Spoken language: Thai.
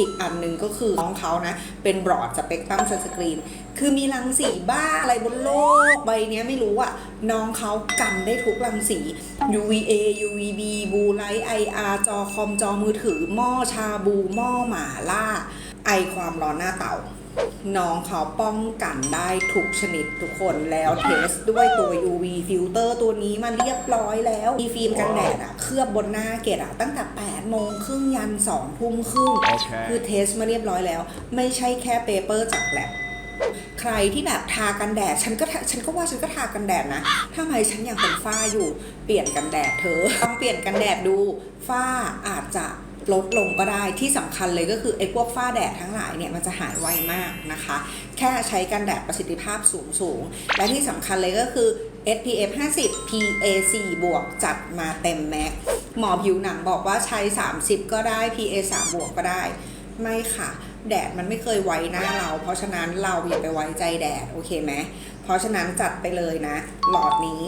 อีกอันหนึ่งก็คือน้องเขานะ เป็นบรอดสเปกตรัมซันสกรีน คือมีรังสีบ้าอะไรบนโลกใบนี้ไม่รู้อะน้องเขากันได้ทุกรังสี UVA UVB บูไลท์ IR จอคอมจอมือถือหม้อชาบูหม้อหมาล่า ไอความร้อนหน้าเตา น้องเขาป้องกันได้ทุกชนิดทุกคนแล้วเทสด้วยตัว UV ฟิลเตอร์ตัวนี้มาเรียบร้อยแล้ว มีฟิล์มกันแดดอะเคลือบบนหน้าเกดอะตั้งแต่8โมงครึ่งยัน2ทุ่มครึ่ง Okay. คือเทสมาเรียบร้อยแล้ว ไม่ใช่แค่เปเปอร์จากแลบใครที่แบบทากันแดด ฉันก็ทาฉันก็ว่าฉันก็ทากันแดดนะทำไมฉันยังเป็นฝ้าอยู่ เปลี่ยนกันแดดเธอต้องเปลี่ยนกันแดดดู ฝ้าอาจจะ ลดลงก็ได้ที่สำคัญเลยก็คือไอ้พวกฝ้าแดดทั้งหลายเนี่ยมันจะหายไวมากนะคะ แค่ใช้กันแดดประสิทธิภาพสูงสูงและที่สำคัญเลยก็คือ SPF 50 PA 4บวกจัดมาเต็มแม็กหมอผิวหนังบอกว่าใช้ 30 ก็ได้ PA 3บวกก็ได้ ไม่ค่ะ แดดมันไม่เคยไว้หน้าเรา เพราะฉะนั้นเราอย่าไปไว้ใจแดด โอเคไหมเพราะฉะนั้นจัดไปเลยนะ หลอดนี้